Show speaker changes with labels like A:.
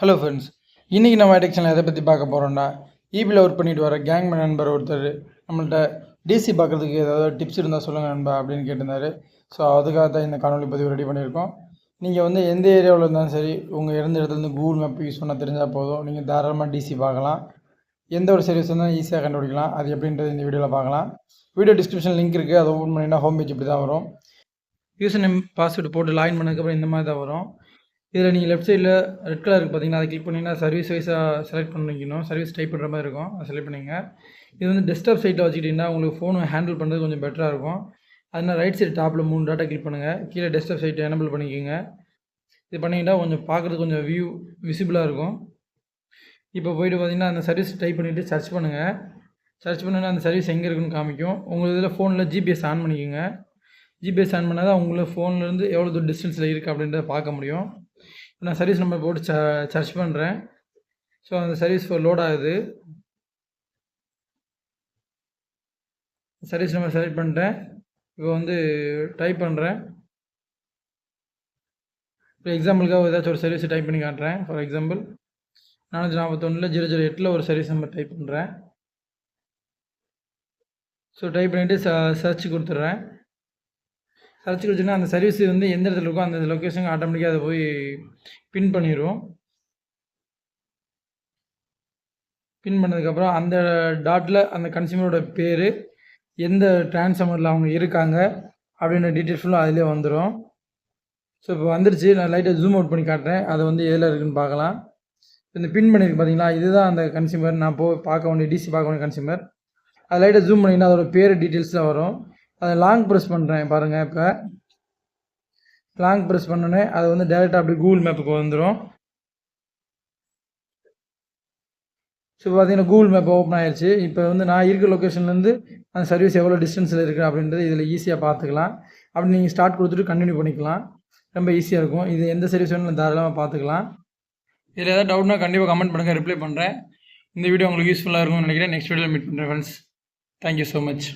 A: Hello friends இன்றைக்கி நம்ம அடிக்ஷனில் எதை பற்றி பார்க்க போகிறோம்னா ஈபியில் ஒர்க் பண்ணிட்டு வர கேங் நண்பர் ஒருத்தர் நம்மள்ட்ட டிசி பார்க்குறதுக்கு ஏதாவது டிப்ஸ் இருந்தால் சொல்லுங்கள் நண்பா அப்படின்னு கேட்டிருந்தாரு. ஸோ அதுக்காக தான் இந்த காணொலி பதிவு ரெடி பண்ணியிருக்கோம். நீங்கள் வந்து எந்த ஏரியாவில் இருந்தாலும் சரி உங்கள் இருந்த இடத்துலேருந்து கூகுள் மேப் யூஸ் பண்ணால் தெரிஞ்சால் போதும். நீங்கள் தாராளமாக டிசி பார்க்கலாம். எந்த ஒரு சர்வீஸ் இருந்தாலும் ஈஸியாக கண்டுபிடிக்கலாம். அது எப்படின்றது இந்த வீடியோவில் பார்க்கலாம். வீடியோ டிஸ்கிரிப்ஷன் லிங்க் இருக்குது அதை ஓப்பன் பண்ணிங்கன்னா ஹோம் பேஜ் இப்படி தான் வரும். யூசர் நேம் பாஸ்வேர்டு போட்டு லாகின் பண்ணதுக்கப்புறம் இந்த மாதிரி தான் வரும். இதில் நீங்கள் லெஃப்ட் சைடில் ரெட் கலர் இருக்குது பார்த்தீங்கன்னா அதை கிளிக் பண்ணிங்கன்னா சர்வீஸ் வைஸாக செலக்ட் பண்ணிக்கணும். சர்வீஸ் டைப் பண்ணுற மாதிரி இருக்கும். அதை செலக்ட் பண்ணிங்க. இது வந்து டெஸ்க்டாப் சைட்டில் வச்சுக்கிட்டிங்கன்னா உங்களுக்கு ஃபோனை ஹேண்டில் பண்ணுறது கொஞ்சம் பெட்டராக இருக்கும். அதனால் ரைட் சைடு டாப்பில் மூணு டாட்டா கிளிக் பண்ணுங்கள் கீழே டெஸ்க்டாப் சைட் எனபிள் பண்ணிக்கோங்க. இது பண்ணிக்கிட்டால் கொஞ்சம் பார்க்குறது கொஞ்சம் வியூ விசிபிளாக இருக்கும். இப்போ போயிட்டு பார்த்தீங்கன்னா அந்த சர்வீஸ் டைப் பண்ணிவிட்டு சர்ச் பண்ணுங்கள் சர்ச் பண்ணினா அந்த சர்வீஸ் எங்கே இருக்குன்னு காமிக்கும். உங்களுக்கு இதில் ஃபோனில் ஜிபிஎஸ் ஆன் பண்ணிக்கோங்க. ஜிபிஎஸ் ஆன் பண்ணால் தான் உங்களுக்கு ஃபோன்லேருந்து எவ்வளோ தூரம் டிஸ்டன்ஸில் இருக்குது அப்படின்றத பார்க்க முடியும். நான் சர்வீஸ் நம்பர் போட்டு ச சர்ச் பண்ணுறேன் ஸோ அந்த சர்வீஸ் லோட் ஆகுது. சர்வீஸ் நம்பர் செலக்ட் பண்ணிட்டேன் இப்போ வந்து டைப் பண்ணுறேன் இப்போ எக்ஸாம்பிளுக்காக ஏதாச்சும் ஒரு சர்வீஸ் டைப் பண்ணி காட்டுறேன். ஃபார் எக்ஸாம்பிள் நானூற்றி நாற்பத்தொன்னில் ஜீரோ ஜீரோ எட்டில் ஒரு சர்வீஸ் நம்பர் டைப் பண்ணுறேன் ஸோ டைப் பண்ணிவிட்டு ச சர்ச் கொடுத்துட்றேன். சர்ச் வச்சுன்னா அந்த சர்வீஸ் வந்து எந்த இடத்துல இருக்கோ அந்த லொக்கேஷனுக்கு ஆட்டோமேட்டிக்காக அதை போய் பின் பண்ணிடும் பின் பண்ணதுக்கப்புறம் அந்த டாட்டில் அந்த கன்சியூமரோட பேர் எந்த டிரான்ஸ்ஃபார்மரில் அவங்க இருக்காங்க அப்படின்ற டீட்டெயில்ஸ் ஃபுல்லாக அதிலே வந்துடும் ஸோ இப்போ வந்துருச்சு. நான் லைட்டாக ஜூம் அவுட் பண்ணி காட்டுறேன். அதை வந்து எதில் இருக்குதுன்னு பார்க்கலாம். இந்த பின் பண்ணியிருக்கு பார்த்தீங்களா இதுதான் அந்த கன்சியூமர் நான் போ பார்க்க வேண்டிய டிசி பார்க்க வேண்டிய கன்சியூமர் அது லைட்டாக ஜூம் பண்ணிங்கன்னா அதோட பேர் டீட்டெயில்ஸ்லாம் வரும். அதை லாங் ப்ரெஸ் பண்ணுறேன் பாருங்கள் இப்போ. லாங் ப்ரெஸ் பண்ணோன்னே அது வந்து டேரெக்டாக அப்படி கூகுள் மேப்புக்கு வந்துடும் ஸோ பார்த்தீங்கன்னா கூகுள் மேப் ஓப்பன் ஆயிடுச்சு இப்போ வந்து நான் இருக்கிற லொக்கேஷன்லேருந்து அந்த சர்வீஸ் எவ்வளோ டிஸ்டன்ஸில் இருக்குது அப்படின்றது இதில் ஈஸியாக பார்த்துக்கலாம் அப்படி நீங்கள் ஸ்டார்ட் கொடுத்துட்டு கண்டினியூ பண்ணிக்கலாம். ரொம்ப ஈஸியாக இருக்கும். இது எந்த சர்வீஸ் வேணும் தாராளமாக பார்த்துக்கலாம் இதில் ஏதாவது டவுட்னா கண்டிப்பாக கமெண்ட் பண்ணுங்கள் ரிப்ளை பண்ணுறேன் இந்த வீடியோ உங்களுக்கு யூஸ்ஃபுல்லாக இருக்கும்னு நினைக்கிறேன். நெக்ஸ்ட் வீடியோவில் மீட் பண்ணுறேன் ஃப்ரெண்ட்ஸ் தேங்க்யூ ஸோ மச்